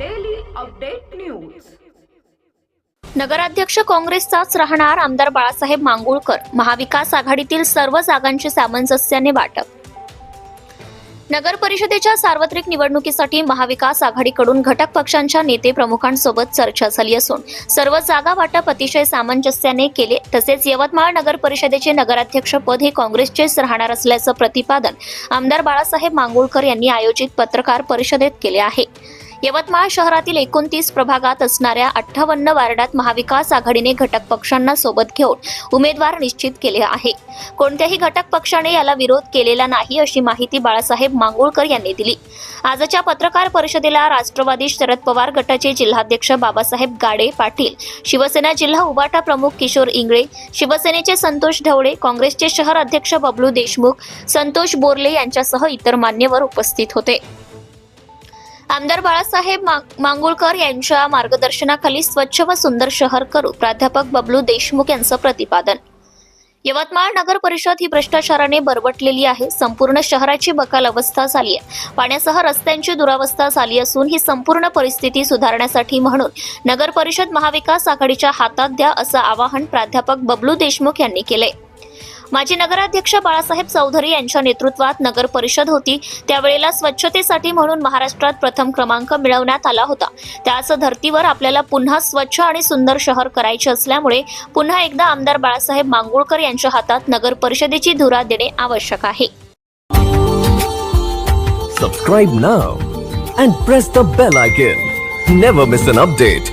Update news नगराध्यक्ष काँग्रेसचाच राहणार आमदार बाळासाहेब मांगुळकर. महाविकास आघाडीतील सर्व जागांचे सामंजस्याने वाटप. नगर परिषदेच्या सार्वत्रिक निवडणुकीसाठी महाविकास आघाडीकडून घटक पक्षांच्या नेते प्रमुखांसोबत चर्चा झाली असून सर्व जागा वाटप अतिशय सामंजस्याने केले. तसेच यवतमाळ नगर परिषदेचे नगराध्यक्ष पद हे काँग्रेसचेच राहणार असल्याचं प्रतिपादन आमदार बाळासाहेब मांगुळकर यांनी आयोजित पत्रकार परिषदेत केले आहे. यवतमाळ शहरातील एकोणतीस प्रभागात असणाऱ्या अठ्ठावन्न वार्डात महाविकास आघाडीने घटक पक्षांना सोबत घेऊन उमेदवार निश्चित केले आहे. कोणत्याही घटक पक्षाने याला विरोध केलेला नाही अशी माहिती बाळासाहेब मांगुळकर यांनी दिली. आजच्या पत्रकार परिषदेला राष्ट्रवादी शरद पवार गटाचे जिल्हाध्यक्ष बाबासाहेब गाडे पाटील शिवसेना जिल्हा उबाटा प्रमुख किशोर इंगळे शिवसेनेचे संतोष ढवळे काँग्रेसचे शहर अध्यक्ष बबलू देशमुख संतोष बोरले यांच्यासह इतर मान्यवर उपस्थित होते. आमदार बाळासाहेब मा- मांगुळकर यांच्या मार्गदर्शनाखाली स्वच्छ व सुंदर शहर करू प्राध्यापक बबलू देशमुख यांचं प्रतिपादन. यवतमाळ नगर परिषद ही भ्रष्टाचाराने बरबटलेली आहे. संपूर्ण शहराची बकाल अवस्था झाली आहे. पाण्यासह रस्त्यांची दुरावस्था झाली असून ही संपूर्ण परिस्थिती सुधारण्यासाठी म्हणून नगर परिषद महाविकास आघाडीच्या हातात द्या असं आवाहन प्राध्यापक बबलू देशमुख यांनी केलंय. माजी नगराध्यक्ष बाळासाहेब चौधरी यांच्या नेतृत्वात नगर परिषद होती. त्यावेळेला स्वच्छतेसाठी म्हणून महाराष्ट्रात प्रथम क्रमांक मिळवण्यात आला होता. त्याच धर्तीवर आपल्याला पुन्हा स्वच्छ आणि सुंदर शहर करायचे असल्यामुळे पुन्हा एकदा आमदार बाळासाहेब मांगुळकर यांच्या हातात नगर परिषदेची धुरा देणे आवश्यक आहे. Subscribe now and press the bell icon never miss an update